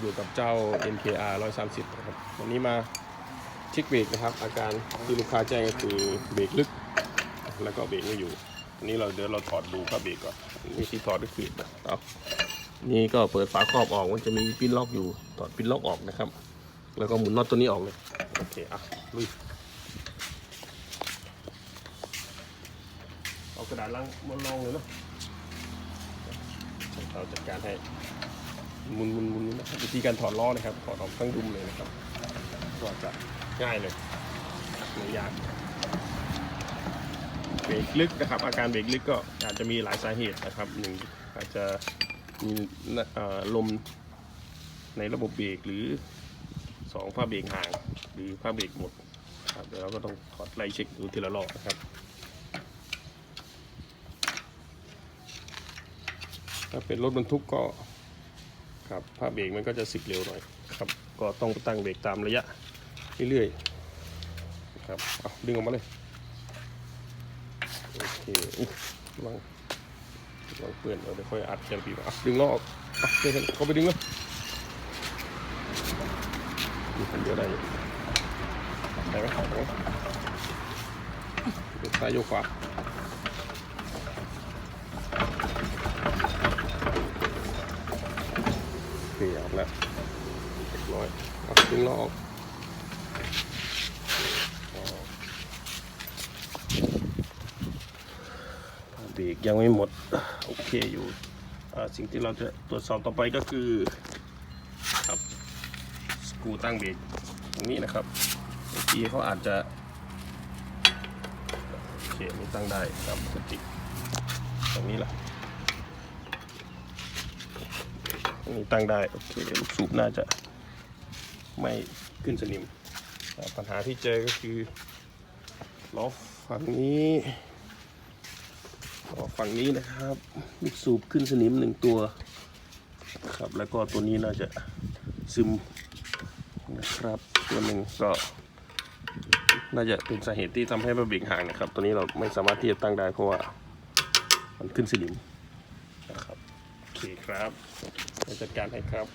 อยู่กับเจ้า NKR 130นะครับวันนี้มาเช็คเบรกนะครับ อาการที่ลูกค้าแจ้งก็คือเบรกลึก แล้วก็เบรกไม่อยู่อันนี้เราเดี๋ยวเราถอดดูผ้าเบรกก่อนวิธีถอดก็คือเอานี่ก็เปิดฝาครอบออกมันจะมีปิ้นล็อกอยู่ถอดปิ้นล็อกออกนะครับ แล้วก็หมุนน็อตตัวนี้ออกเลยโอเคอะลุยเอากระดาษล้างมันลองเลยเนาะเราจัดการให้ หมุนหมุนหมุนนะครับวิธีการถอดล้อนะครับ ถอดออกทั้งดุมเลยนะครับก็จะง่ายเลยไม่ยากเบรกลึกนะครับ อาการเบรกลึกก็อาจจะมีหลายสาเหตุนะครับหนึ่งอาจจะมีลมในระบบเบรกหรือสองผ้าเบรกห่าง หรือผ้าเบรกหมดครับเดี๋ยวเราก็ต้องถอดไล่เช็คดูทีละรอบนะครับถ้าเป็นรถบรรทุกก็ ครับผ้าเบรกมันก็จะสึกเร็วหน่อยครับ ก็ต้องตั้งเบรกตามระยะเรื่อยๆครับเอาดึงออกมาเลยโอเคอุ๊ยระวังระวังเปื้อนเอาเดี๋ยวค่อยอัดแกนปีมาอะดึงล้อออกอะเดี๋ยวเขาไปดึงเลยมีคนเดียวได้อยู่ได้ไหมได้ไหมยกซ้ายยกขวา อเคออกแล้วเรียบร้อยเอาดึงล้อออกเบรกยังไม่หมด โอเคอยู่สิ่งที่เราจะตรวจสอบต่อไปก็คือครับสกูตั้งเบรกตรงนี้นะครับบางทีเขาอาจจะโอเคนี่ตั้งได้ครับสติตรงนี้แหละ ตรงนี้ตั้งได้ โอเค ลูกสูบน่าจะไม่ขึ้นสนิมอ่ปัญหาที่เจอก็คือล้อฝั่งนี้ก็ฝั่งนี้นะครับ ลูกสูบขึ้นสนิมหนึ่งตัวครับ แล้วก็ตัวนี้น่าจะซึมนะครับ ตัวหนึ่งก็น่าจะเป็นสาเหตุที่ทำให้ระเบิดห่างนะครับ ตัวนี้เราไม่สามารถที่จะตั้งได้เพราะว่ามันขึ้นสนิม เคครับจัดการให้ครับ